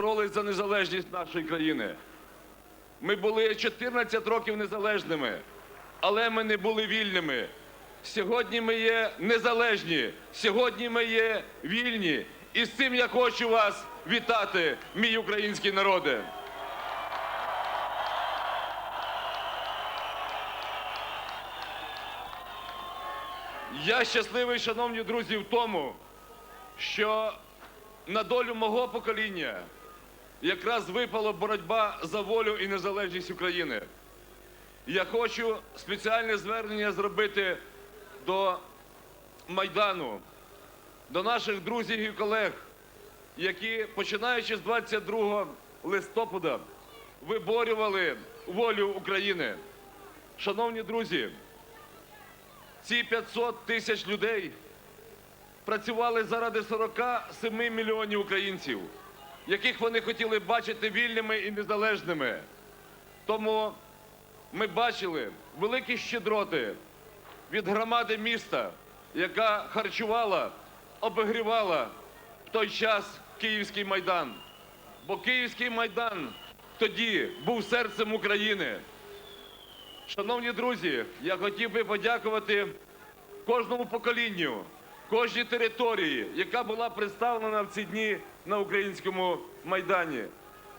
боролись за незалежність нашої країни. Ми були 14 років незалежними, але ми не були вільними. Сьогодні ми є незалежні, сьогодні ми є вільні. І з цим я хочу вас вітати, мій український народе. Я щасливий, шановні друзі, в тому, що на долю мого покоління якраз випала боротьба за волю і незалежність України. Я хочу спеціальне звернення зробити до Майдану, до наших друзів і колег, які, починаючи з 22 листопада, виборювали волю України. Шановні друзі, ці 500 тисяч людей працювали заради 47 мільйонів українців, яких вони хотіли бачити вільними і незалежними. Тому ми бачили великі щедроти від громади міста, яка харчувала, обігрівала в той час Київський майдан. Бо Київський майдан тоді був серцем України. Шановні друзі, я хотів би подякувати кожному поколінню, кожній території, яка була представлена в ці дні на українському майдані.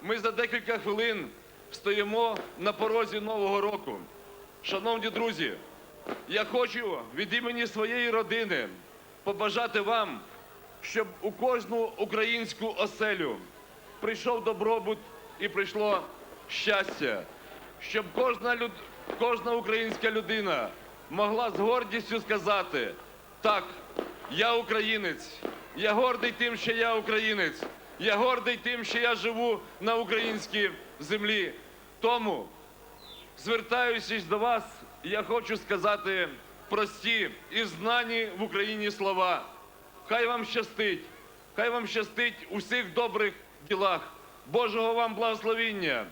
Ми за декілька хвилин стоїмо на порозі нового року. Шановні друзі, я хочу від імені своєї родини побажати вам, щоб у кожну українську оселю прийшов добробут і прийшло щастя, щоб кожна, люд... кожна українська людина могла з гордістю сказати: так, я українець, я гордий тим, що я українець, я гордий тим, що я живу на українській землі. Тому, звертаючись до вас, я хочу сказати прості і знані в Україні слова. Хай вам щастить, хай вам щастить у всіх добрих ділах. Божого вам благословіння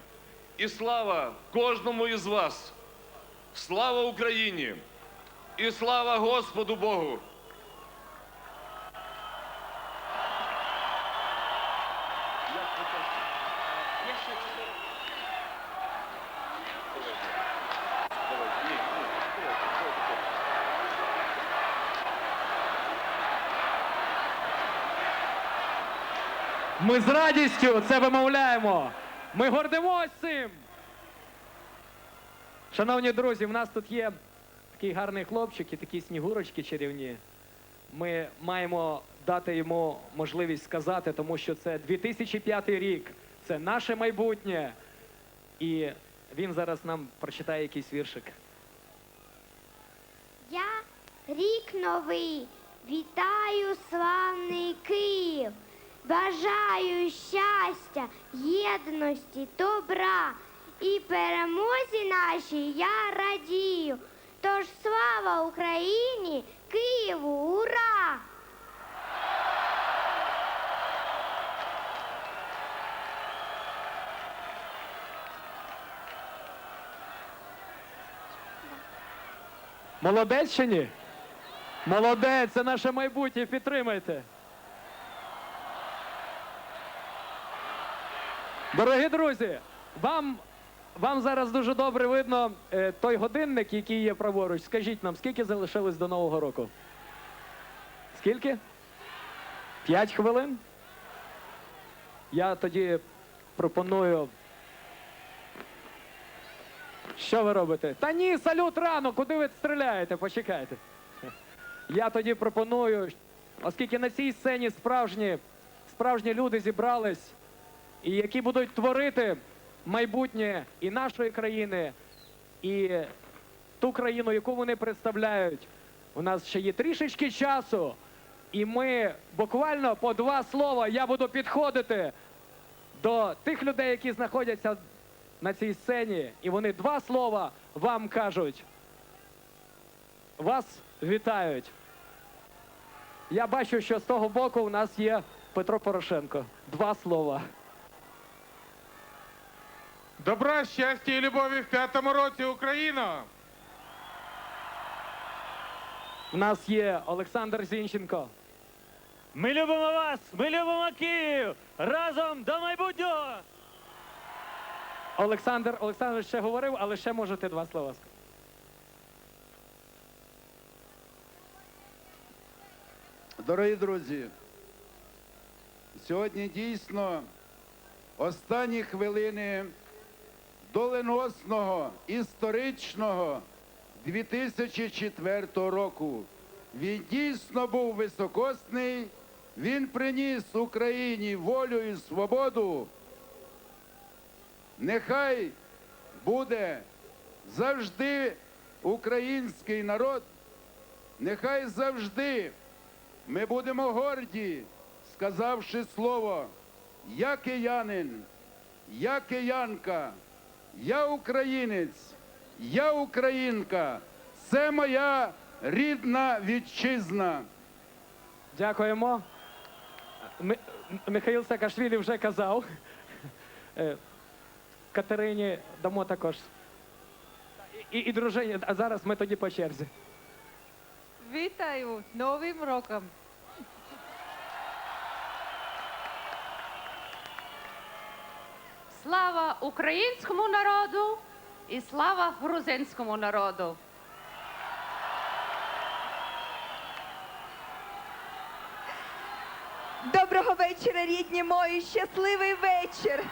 і слава кожному із вас. Слава Україні і слава Господу Богу. Ми з радістю це вимовляємо. Ми гордимось цим. Шановні друзі, в нас тут є такий гарний хлопчик і такі снігурочки чарівні. Ми маємо дати йому можливість сказати, тому що це 2005 рік, це наше майбутнє. І він зараз нам прочитає якийсь віршик. Я рік новий, вітаю славний Київ, бажаю щастя, єдності, добра і перемозі нашій я радію. Тож слава Україні, Києву, ура! Молодець чи ні? Молодець, це наше майбутнє, підтримайте. Дорогі друзі, вам, вам зараз дуже добре видно е, той годинник, який є праворуч. Скажіть нам, скільки залишилось до Нового року? Скільки? П'ять хвилин? Я тоді пропоную. Що ви робите? Та ні, салют рано, куди ви стріляєте? Почекайте. Я тоді пропоную, оскільки на цій сцені справжні, справжні люди зібрались, і які будуть творити майбутнє і нашої країни, і ту країну, яку вони представляють. У нас ще є трішечки часу, і ми буквально по два слова я буду підходити до тих людей, які знаходяться на цій сцені, і вони два слова вам кажуть. Вас вітають. Я бачу, що з того боку у нас є Петро Порошенко. Два слова. Добра, щастя і любові в п'ятому році Україна! У нас є Олександр Зінченко. Ми любимо вас! Ми любимо Київ! Разом до майбутнього! Олександр, Олександр ще говорив, але ще можете два слова сказати. Дорогі друзі, сьогодні дійсно останні хвилини доленосного історичного 2004 року. Він дійсно був високосний, він приніс Україні волю і свободу. Нехай буде завжди український народ, нехай завжди ми будемо горді, сказавши слово Я киянин, я киянка, я українець, я українка. Це моя рідна вітчизна. Дякуємо. Ми- Михаїл Саакашвілі вже казав. Катерині дамо також. І, і дружині, а зараз ми тоді по черзі. Вітаю Новим роком! Слава українському народу і слава грузинському народу! Доброго вечора, рідні мої! Щасливий вечір!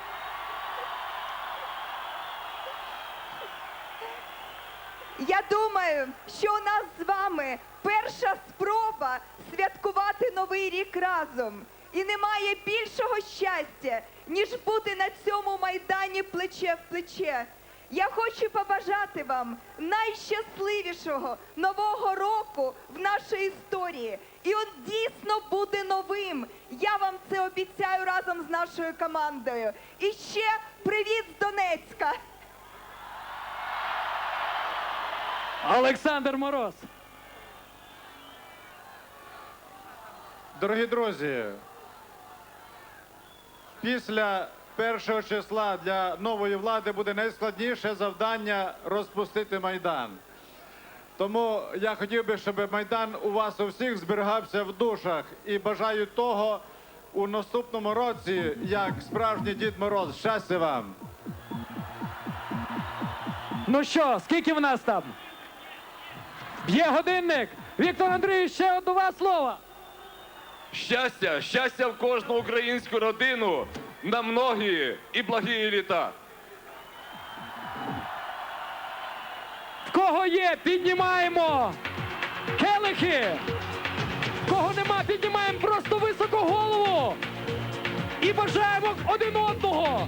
Я думаю, що у нас з вами перша спроба святкувати новий рік разом. І немає більшого щастя, ніж бути на цьому майдані плече в плече. Я хочу побажати вам найщасливішого нового року в нашій історії. І он дійсно буде новим. Я вам це обіцяю разом з нашою командою. І ще привіт з Донецька. Олександр Мороз. Дорогі друзі, після першого числа для нової влади буде найскладніше завдання розпустити Майдан. Тому я хотів би, щоб Майдан у вас у всіх зберігався в душах і бажаю того у наступному році, як справжній Дід Мороз. Щастя вам! Ну що, скільки в нас там? Б'є годинник. Віктор Андрійович, ще два слова. Щастя, щастя в кожну українську родину на многі і благі літа. В кого є, піднімаємо келихи. В кого нема, піднімаємо просто високо голову. І бажаємо один одного